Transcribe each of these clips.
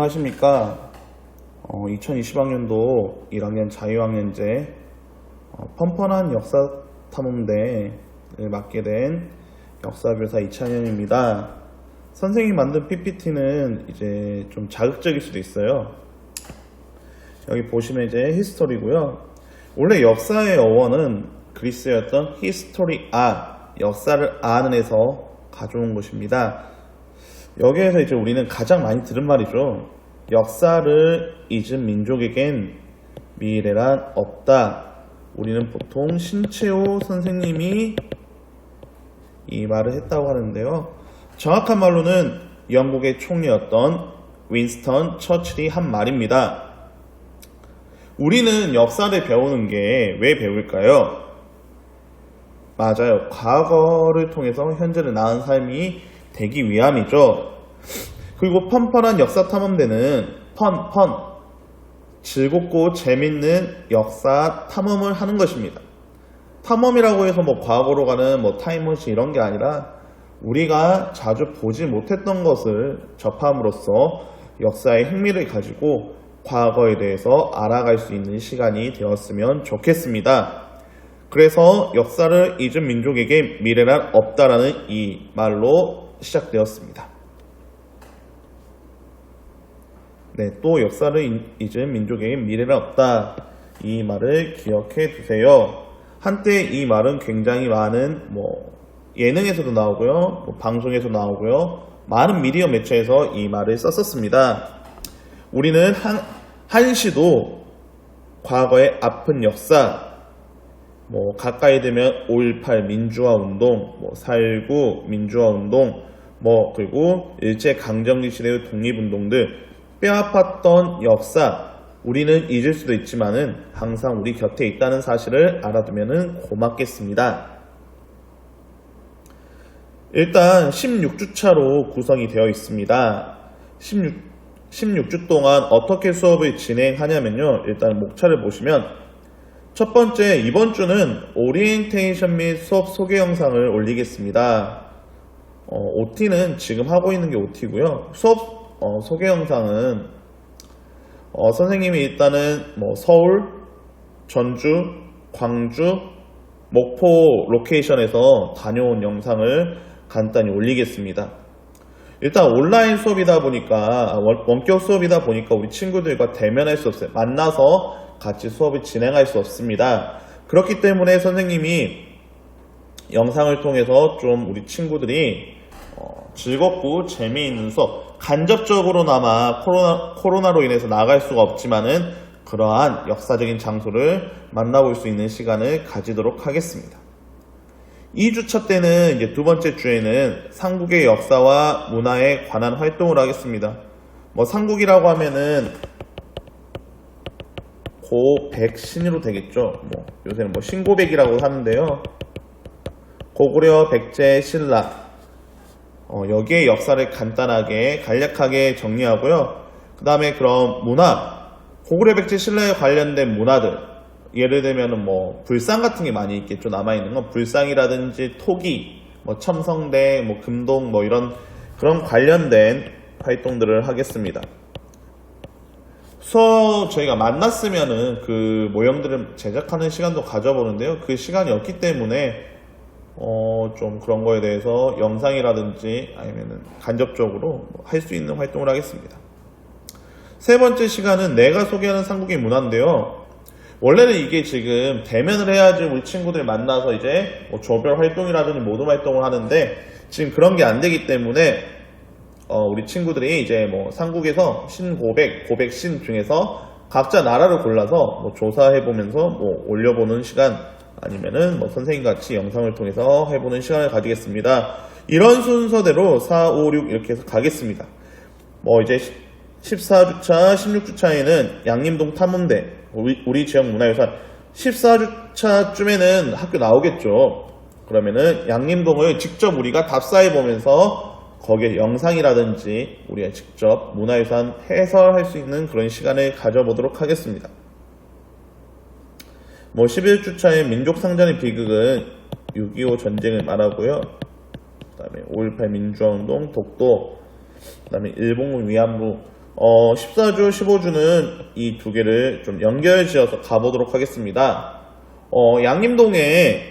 안녕하십니까. 어, 2020학년도 1학년 자유학년제 어, 펀펀한 역사 탐험대를 맡게 된 역사교사 이찬현입니다. 선생님이 만든 PPT는 이제 좀 자극적일 수도 있어요. 여기 보시면 이제 히스토리고요. 원래 역사의 어원은 그리스였던 히스토리아, 역사를 아는 에서 가져온 것입니다. 여기에서 이제 우리는 가장 많이 들은 말이죠. 역사를 잊은 민족에겐 미래란 없다. 우리는 보통 신채호 선생님이 이 말을 했다고 하는데요. 정확한 말로는 영국의 총리였던 윈스턴 처칠이 한 말입니다. 우리는 역사를 배우는 게 왜 배울까요? 맞아요. 과거를 통해서 현재를 나은 삶이 되기 위함이죠. 그리고 펀펀한 역사 탐험대는 펀, 펀. 즐겁고 재밌는 역사 탐험을 하는 것입니다. 탐험이라고 해서 뭐 과거로 가는 뭐 타임머신 이런 게 아니라 우리가 자주 보지 못했던 것을 접함으로써 역사의 흥미를 가지고 과거에 대해서 알아갈 수 있는 시간이 되었으면 좋겠습니다. 그래서 역사를 잊은 민족에게 미래란 없다라는 이 말로 시작되었습니다. 네, 또 역사를 인- 잊은 민족에게 미래는 없다. 이 말을 기억해 두세요. 한때 이 말은 굉장히 많은 뭐 예능에서도 나오고요, 뭐 방송에서 나오고요, 많은 미디어 매체에서 이 말을 썼었습니다. 우리는 한, 한시도 과거의 아픈 역사, 뭐 가까이 되면 5.18 민주화 운동, 뭐 4.19 민주화 운동, 뭐 그리고 일제 강점기 시대의 독립 운동들 뼈아팠던 역사 우리는 잊을 수도 있지만은 항상 우리 곁에 있다는 사실을 알아두면은 고맙겠습니다. 일단 16주차로 구성이 되어 있습니다. 16, 16주 동안 어떻게 수업을 진행하냐면요. 일단 목차를 보시면 첫 번째 이번 주는 오리엔테이션 및 수업 소개 영상을 올리겠습니다. 어, OT는 지금 하고 있는 게 OT고요. 수업 어, 소개 영상은 어, 선생님이 일단은 뭐 서울, 전주, 광주, 목포 로케이션에서 다녀온 영상을 간단히 올리겠습니다. 일단 온라인 수업이다 보니까 원- 원격 수업이다 보니까 우리 친구들과 대면할 수 없어요. 만나서 같이 수업을 진행할 수 없습니다. 그렇기 때문에 선생님이 영상을 통해서 좀 우리 친구들이 어, 즐겁고 재미있는 수업 간접적으로나마 코로나, 코로나로 인해서 나갈 수가 없지만은 그러한 역사적인 장소를 만나볼 수 있는 시간을 가지도록 하겠습니다. 2주차 때는 이제 두 번째 주에는 삼국의 역사와 문화에 관한 활동을 하겠습니다. 뭐 삼국이라고 하면은 고백신으로 되겠죠. 뭐 요새는 뭐 신고백이라고 하는데요. 고구려, 백제, 신라 어, 여기에 역사를 간단하게 간략하게 정리하고요. 그 다음에 그런 문화 고구려, 백제, 신라에 관련된 문화들 예를 들면 뭐 불상 같은 게 많이 있겠죠. 남아 있는 건 불상이라든지 토기, 뭐 첨성대, 뭐 금동 뭐 이런 그런 관련된 활동들을 하겠습니다. 수업 저희가 만났으면은 그 모형들을 제작하는 시간도 가져보는데요. 그 시간이 없기 때문에 어, 좀 그런 거에 대해서 영상이라든지 아니면은 간접적으로 할 수 있는 활동을 하겠습니다. 세 번째 시간은 내가 소개하는 삼국의 문화인데요. 원래는 이게 지금 대면을 해야지 우리 친구들 만나서 이제 뭐 조별 활동이라든지 모든 활동을 하는데 지금 그런 게 안 되기 때문에 어, 우리 친구들이 이제 뭐 삼국에서 신고백, 고백신 중에서 각자 나라를 골라서 뭐 조사해보면서 뭐 올려보는 시간 아니면은 뭐 선생님 같이 영상을 통해서 해보는 시간을 가지겠습니다. 이런 순서대로 4, 5, 6 이렇게 해서 가겠습니다. 뭐 이제 14주차, 16주차에는 양림동 탐험대, 우리, 우리 지역 문화유산 14주차쯤에는 학교 나오겠죠. 그러면은 양림동을 직접 우리가 답사해 보면서 거기에 영상이라든지 우리가 직접 문화유산 해설할 수 있는 그런 시간을 가져보도록 하겠습니다. 뭐 11주차의 민족상전의 비극은 6.25 전쟁을 말하고요. 그 다음에 5.18 민주화운동, 독도, 그 다음에 일본군 위안부 어, 14주, 15주는 이 두 개를 좀 연결지어서 가보도록 하겠습니다. 어, 양림동에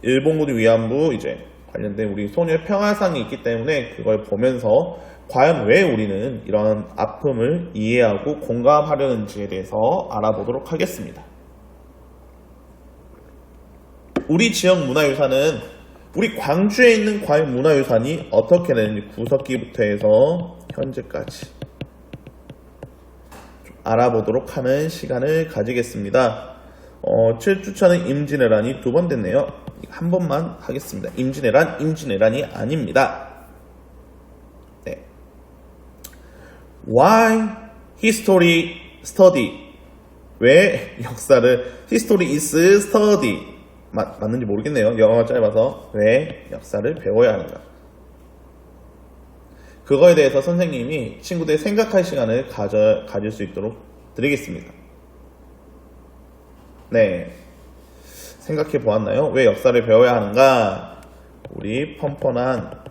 일본군의 위안부 이제 관련된 우리 소녀의 평화상이 있기 때문에 그걸 보면서 과연 왜 우리는 이런 아픔을 이해하고 공감하려는지에 대해서 알아보도록 하겠습니다. 우리 지역 문화유산은 우리 광주에 있는 과연 문화유산이 어떻게 되는지 구석기부터 해서 현재까지 좀 알아보도록 하는 시간을 가지겠습니다. 어, 7주차는 임진왜란이 두 번 됐네요. 한 번만 하겠습니다. 임진왜란, 임진왜란이 아닙니다. 네. Why history study? 왜 역사를 history is study? 맞, 맞는지 모르겠네요. 영어가 짧아서 왜 역사를 배워야 하는가? 그거에 대해서 선생님이 친구들이 생각할 시간을 가져, 가질 수 있도록 드리겠습니다. 네. 생각해 보았나요? 왜 역사를 배워야 하는가? 우리 펀펀한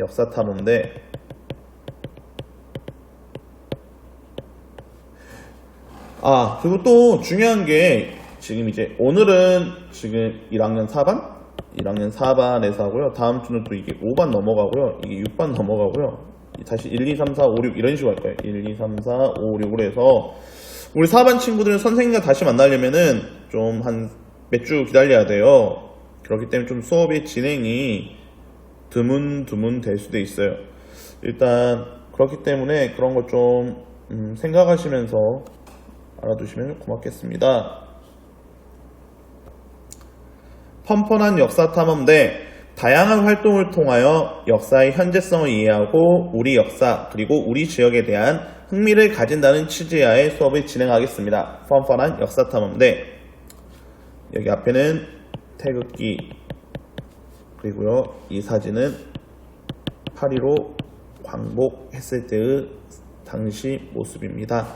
역사 탐험대 아, 그리고 또 중요한 게 지금 이제 오늘은 지금 1학년 4반? 1학년 4반에서 하고요. 다음 주는 또 이게 5반 넘어가고요. 이게 6반 넘어가고요. 다시 1, 2, 3, 4, 5, 6 이런 식으로 할 거예요. 1, 2, 3, 4, 5, 6으로 해서 우리 4반 친구들은 선생님과 다시 만나려면은 좀 한 몇 주 기다려야 돼요. 그렇기 때문에 좀 수업의 진행이 드문드문 될 수도 있어요. 일단 그렇기 때문에 그런 거좀 생각하시면서 알아두시면 고맙겠습니다. 펀펀한 역사 탐험대 다양한 활동을 통하여 역사의 현재성을 이해하고 우리 역사 그리고 우리 지역에 대한 흥미를 가진다는 취지하에 수업을 진행하겠습니다. 펀펀한 역사 탐험대 여기 앞에는 태극기 그리고요 이 사진은 8.15 광복했을 때의 당시 모습입니다.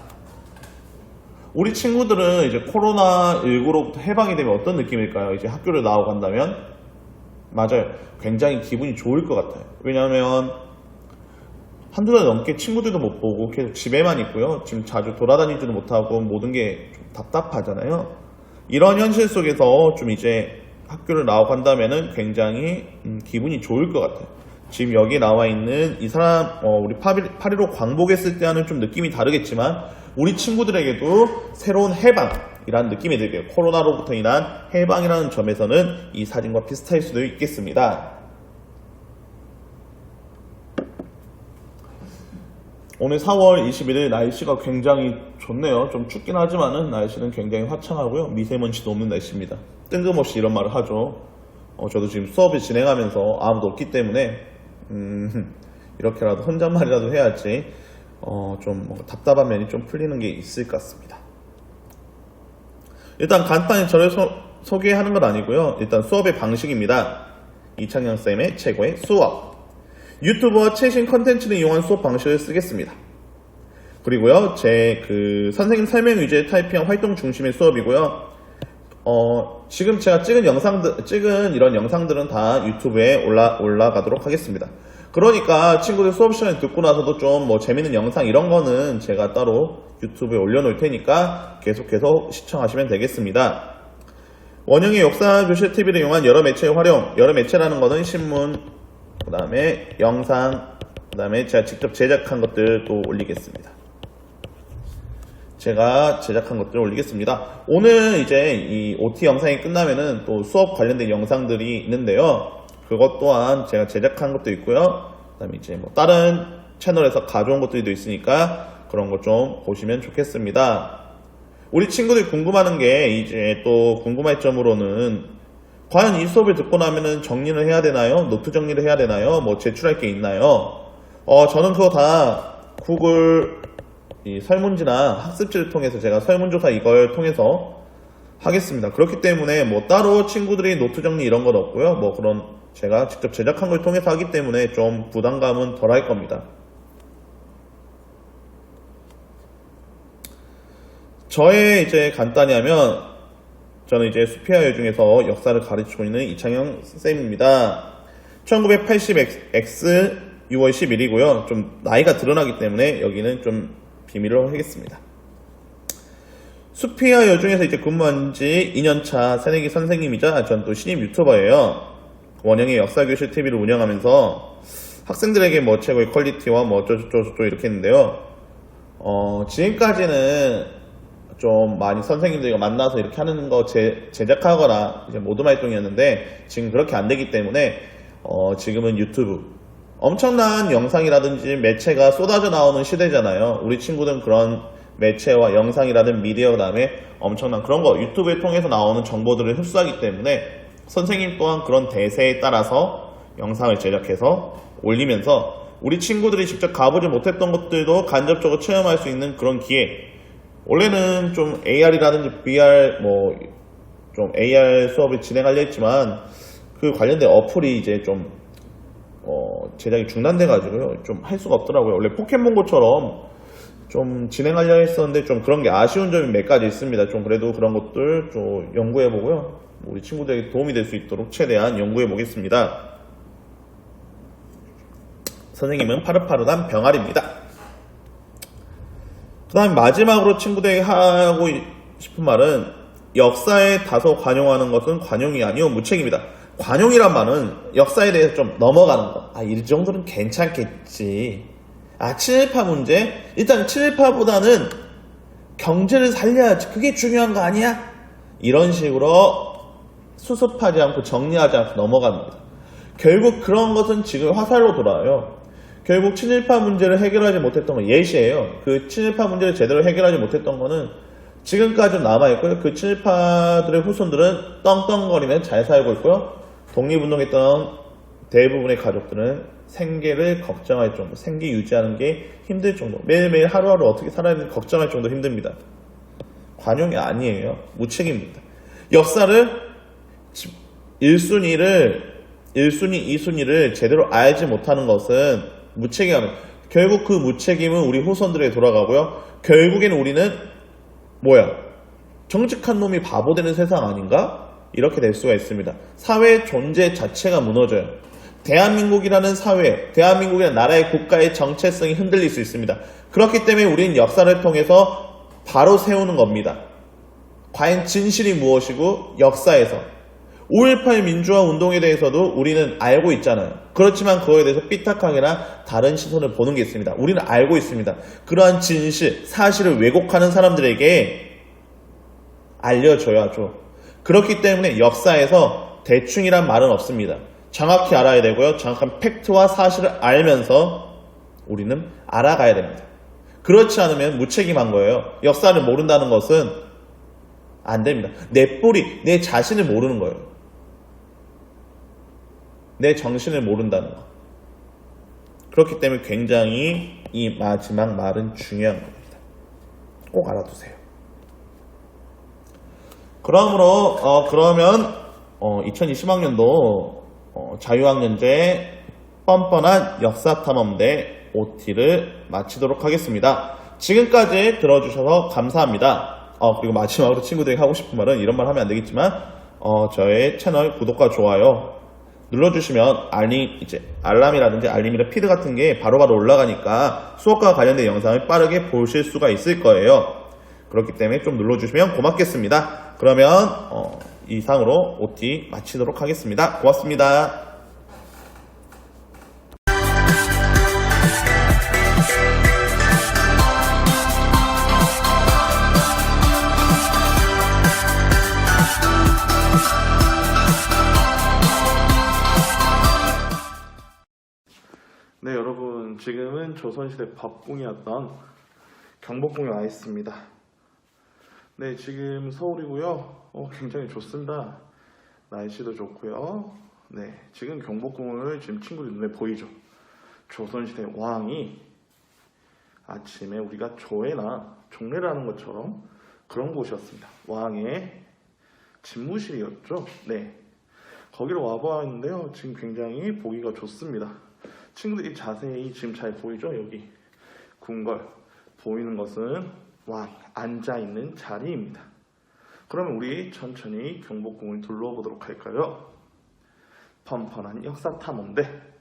우리 친구들은 이제 코로나19로부터 해방이 되면 어떤 느낌일까요? 이제 학교를 나오고 간다면? 맞아요. 굉장히 기분이 좋을 것 같아요. 왜냐하면 한두 달 넘게 친구들도 못 보고 계속 집에만 있고요. 지금 자주 돌아다니지도 못하고 모든 게좀 답답하잖아요. 이런 현실 속에서 좀 이제 학교를 나오고 간다면은 굉장히 음, 기분이 좋을 것 같아요. 지금 여기 나와 있는 이 사람, 어, 우리 8.15 광복했을 때와는 좀 느낌이 다르겠지만, 우리 친구들에게도 새로운 해방 이라는 느낌이 들게요. 코로나로부터 인한 해방이라는 점에서는 이 사진과 비슷할 수도 있겠습니다. 오늘 4월 21일 날씨가 굉장히 좋네요. 좀 춥긴 하지만은 날씨는 굉장히 화창하고요. 미세먼지도 없는 날씨입니다. 뜬금없이 이런 말을 하죠. 어, 저도 지금 수업을 진행하면서 아무도 없기 때문에 음, 이렇게라도 혼잣말이라도 해야지 어, 좀 뭔가 답답한 면이 좀 풀리는 게 있을 것 같습니다. 일단 간단히 저를 소, 소개하는 건 아니고요. 일단 수업의 방식입니다. 이창영 쌤의 최고의 수업. 유튜브와 최신 컨텐츠를 이용한 수업 방식을 쓰겠습니다. 그리고요, 제 그 선생님 설명 위주의 타이핑한 활동 중심의 수업이고요. 어, 지금 제가 찍은 영상들, 찍은 이런 영상들은 다 유튜브에 올라, 올라가도록 하겠습니다. 그러니까 친구들 수업 시간에 듣고 나서도 좀 뭐 재밌는 영상 이런 거는 제가 따로 유튜브에 올려놓을 테니까 계속해서 시청하시면 되겠습니다. 원형의 역사 교실 TV를 이용한 여러 매체의 활용, 여러 매체라는 것은 신문, 그 다음에 영상, 그 다음에 제가 직접 제작한 것들 또 올리겠습니다. 제가 제작한 것들을 올리겠습니다. 오늘 이제 이 OT 영상이 끝나면은 또 수업 관련된 영상들이 있는데요. 그것 또한 제가 제작한 것도 있고요. 그 다음에 이제 뭐 다른 채널에서 가져온 것들도 있으니까 그런 거 좀 보시면 좋겠습니다. 우리 친구들이 궁금하는 게 이제 또 궁금할 점으로는 과연 이 수업을 듣고 나면은 정리를 해야 되나요? 노트 정리를 해야 되나요? 뭐 제출할 게 있나요? 어, 저는 그거 다 구글 이 설문지나 학습지를 통해서 제가 설문조사 이걸 통해서 하겠습니다. 그렇기 때문에 뭐 따로 친구들이 노트 정리 이런 건 없고요. 뭐 그런 제가 직접 제작한 걸 통해서 하기 때문에 좀 부담감은 덜 할 겁니다. 저의 이제 간단히 하면 저는 이제 수피아여 중에서 역사를 가르치고 있는 이창영 쌤입니다. 1980X 6월 10일이고요. 좀 나이가 드러나기 때문에 여기는 좀 비밀로 하겠습니다. 수피아 여 중에서 이제 근무한 지 2년차 새내기 선생님이자 전 또 신임 유튜버예요. 원영의 역사교실 TV를 운영하면서 학생들에게 뭐 최고의 퀄리티와 뭐 어쩌고저쩌고 이렇게 했는데요. 어, 지금까지는 좀 많이 선생님들과 만나서 이렇게 하는 거 제, 제작하거나 이제 모둠 활동이었는데 지금 그렇게 안 되기 때문에 어, 지금은 유튜브 엄청난 영상이라든지 매체가 쏟아져 나오는 시대잖아요. 우리 친구들은 그런 매체와 영상이라든 미디어 그다음에 엄청난 그런 거 유튜브에 통해서 나오는 정보들을 흡수하기 때문에 선생님 또한 그런 대세에 따라서 영상을 제작해서 올리면서 우리 친구들이 직접 가보지 못했던 것들도 간접적으로 체험할 수 있는 그런 기회 원래는 좀 AR이라든지 VR 뭐 좀 AR 수업을 진행하려 했지만 그 관련된 어플이 이제 좀 어, 제작이 중단돼 가지고요. 좀 할 수가 없더라고요. 원래 포켓몬고처럼 좀 진행하려 했었는데 좀 그런 게 아쉬운 점이 몇 가지 있습니다. 좀 그래도 그런 것들 좀 연구해 보고요. 우리 친구들에게 도움이 될 수 있도록 최대한 연구해 보겠습니다. 선생님은 파릇파릇한 병아리입니다. 그 다음 마지막으로 친구들에게 하고 싶은 말은 역사에 다소 관용하는 것은 관용이 아니오 무책입니다. 관용이란 말은 역사에 대해서 좀 넘어가는 거. 아, 이 정도는 괜찮겠지. 아, 친일파 문제? 일단 친일파보다는 경제를 살려야지. 그게 중요한 거 아니야? 이런 식으로 수습하지 않고 정리하지 않고 넘어갑니다. 결국 그런 것은 지금 화살로 돌아와요. 결국 친일파 문제를 해결하지 못했던 건 예시예요. 그 친일파 문제를 제대로 해결하지 못했던 거는 지금까지 남아있고요. 그 친일파들의 후손들은 떵떵거리며 잘 살고 있고요. 독립운동했던 대부분의 가족들은 생계를 걱정할 정도, 생계 유지하는 게 힘들 정도, 매일매일 하루하루 어떻게 살아야 되는지 걱정할 정도 힘듭니다. 관용이 아니에요. 무책임입니다. 역사를 1순위를 1순위, 2순위를 제대로 알지 못하는 것은 무책임합니다. 결국 그 무책임은 우리 후손들에게 돌아가고요. 결국엔 우리는 뭐야? 정직한 놈이 바보 되는 세상 아닌가? 이렇게 될 수가 있습니다. 사회 존재 자체가 무너져요. 대한민국이라는 사회, 대한민국이라는 나라의 국가의 정체성이 흔들릴 수 있습니다. 그렇기 때문에 우리는 역사를 통해서 바로 세우는 겁니다. 과연 진실이 무엇이고 역사에서 5.18 민주화 운동에 대해서도 우리는 알고 있잖아요. 그렇지만 그거에 대해서 삐딱하게나 다른 시선을 보는 게 있습니다. 우리는 알고 있습니다. 그러한 진실, 사실을 왜곡하는 사람들에게 알려줘야죠. 그렇기 때문에 역사에서 대충이란 말은 없습니다. 정확히 알아야 되고요. 정확한 팩트와 사실을 알면서 우리는 알아가야 됩니다. 그렇지 않으면 무책임한 거예요. 역사를 모른다는 것은 안 됩니다. 내 뿌리, 내 자신을 모르는 거예요. 내 정신을 모른다는 거. 그렇기 때문에 굉장히 이 마지막 말은 중요한 겁니다. 꼭 알아두세요. 그러므로 어, 그러면 어, 2020학년도 어, 자유학년제 뻔뻔한 역사탐험대 OT를 마치도록 하겠습니다. 지금까지 들어주셔서 감사합니다. 어, 그리고 마지막으로 친구들에게 하고 싶은 말은 이런 말 하면 안 되겠지만 어, 저의 채널 구독과 좋아요 눌러주시면 알림 이제 알람이라든지 알림이나 피드 같은 게 바로바로 올라가니까 수업과 관련된 영상을 빠르게 보실 수가 있을 거예요. 그렇기 때문에 좀 눌러주시면 고맙겠습니다. 그러면 어, 이상으로 OT 마치도록 하겠습니다. 고맙습니다. 네 여러분 지금은 조선시대 법궁이었던 경복궁에 와 있습니다. 네, 지금 서울이고요. 어, 굉장히 좋습니다. 날씨도 좋고요. 네, 지금 경복궁을 지금 친구들 눈에 보이죠. 조선시대 왕이 아침에 우리가 조회나 종례를 하는 것처럼 그런 곳이었습니다. 왕의 집무실이었죠. 네, 거기로 와보았는데요. 지금 굉장히 보기가 좋습니다. 친구들이 자세히 지금 잘 보이죠? 여기 궁궐 보이는 것은 왕 앉아 있는 자리입니다. 그러면 우리 천천히 경복궁을 둘러보도록 할까요? 펀펀한 역사 탐험대